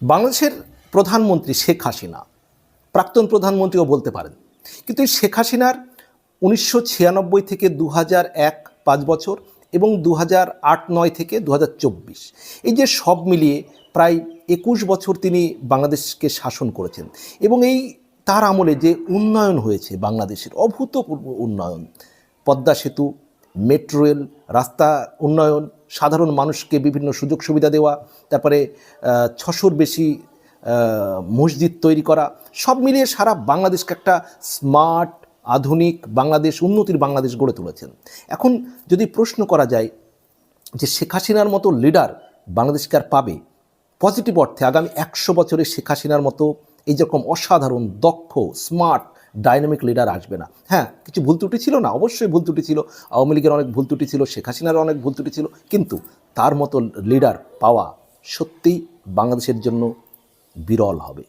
বাংলাদেশের প্রধানমন্ত্রী শেখ হাসিনা, প্রাক্তন প্রধানমন্ত্রীও বলতে পারেন, কিন্তু এই শেখ হাসিনার উনিশশো ছিয়ানব্বই থেকে দু এক পাঁচ বছর এবং দু আট নয় থেকে দু এই যে সব মিলিয়ে প্রায় একুশ বছর তিনি বাংলাদেশকে শাসন করেছেন এবং এই তার আমলে যে উন্নয়ন হয়েছে বাংলাদেশের, অভূতপূর্ব উন্নয়ন, পদ্মা সেতু, মেট্রো রেল, রাস্তা উন্নয়ন সাধারণ মানুষকে বিভিন্ন সুযোগ সুবিধা দেওয়া, তারপরে ছশোর বেশি মসজিদ তৈরি করা, সব মিলিয়ে সারা বাংলাদেশকে একটা স্মার্ট, আধুনিক বাংলাদেশ, উন্নতির বাংলাদেশ গড়ে তুলেছেন। এখন যদি প্রশ্ন করা যায় যে শেখ হাসিনার মতো লিডার বাংলাদেশকে আর পাবে? পজিটিভ অর্থে আগামী একশো বছরে শেখ হাসিনার মতো এই যেরকম অসাধারণ, দক্ষ স্মার্ট ডাইনামিক লিডার আসবে না। হ্যাঁ কিছু ভুল ত্রুটি ছিল না, অবশ্যই ভুল ত্রুটি ছিল। আওয়ামী লীগের অনেক ভুল ত্রুটি ছিল, শেখ হাসিনার অনেক ভুল ত্রুটি ছিল, কিন্তু তার মতো লিডার পাওয়া সত্যি বাংলাদেশের জন্য বিরল হবে।